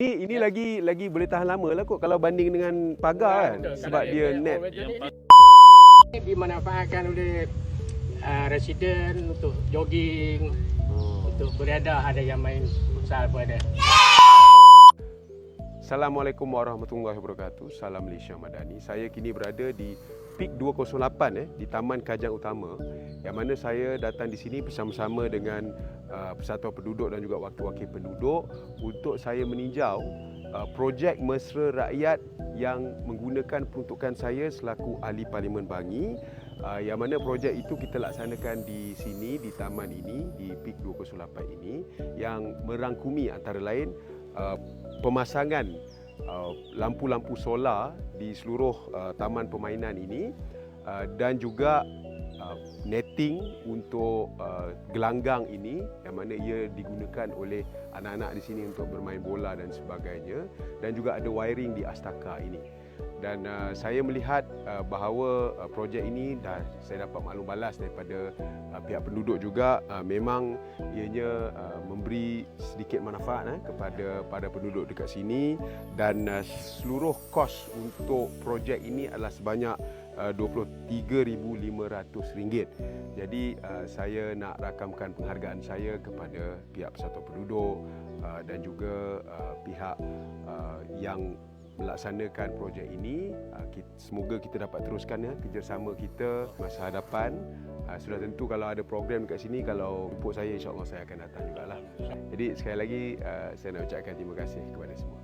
Ini ini lagi lagi boleh tahan lama lah kot kalau banding dengan pagar kan Betul, sebab dia yang net. orang Yang macam pas- ni dimanfaatkan oleh uh, residen untuk jogging, Oh. untuk beredar ada yang main futsal pun ada. Assalamualaikum warahmatullahi wabarakatuh. Salam Malaysia Madani. Saya kini berada di PIK 208 eh di Taman Kajang Utama yang mana saya datang di sini bersama-sama dengan uh, persatuan penduduk dan juga wakil-wakil penduduk untuk saya meninjau uh, projek mesra rakyat yang menggunakan peruntukan saya selaku ahli Parlimen Bangi. Uh, yang mana projek itu kita laksanakan di sini di taman ini di PIK 208 ini yang merangkumi antara lain uh, pemasangan uh, lampu-lampu solar di seluruh uh, taman permainan ini uh, dan juga uh, netting untuk uh, gelanggang ini yang mana ia digunakan oleh anak-anak di sini untuk bermain bola dan sebagainya. Dan juga ada wiring di astaka ini dan uh, saya melihat uh, bahawa uh, projek ini dah saya dapat maklum balas daripada uh, pihak penduduk juga uh, memang ianya uh, memberi sedikit manfaat eh, kepada pada penduduk dekat sini dan uh, seluruh kos untuk projek ini adalah sebanyak uh, RM23,500. Jadi uh, saya nak rakamkan penghargaan saya kepada pihak persatuan penduduk uh, dan juga uh, pihak uh, yang melaksanakan projek ini uh, semoga kita dapat teruskan ya kerjasama kita masa hadapan. Uh, sudah tentu kalau ada program dekat sini kalau jemput saya insyaallah saya akan datang jugalah. Jadi sekali lagi uh, saya nak ucapkan terima kasih kepada semua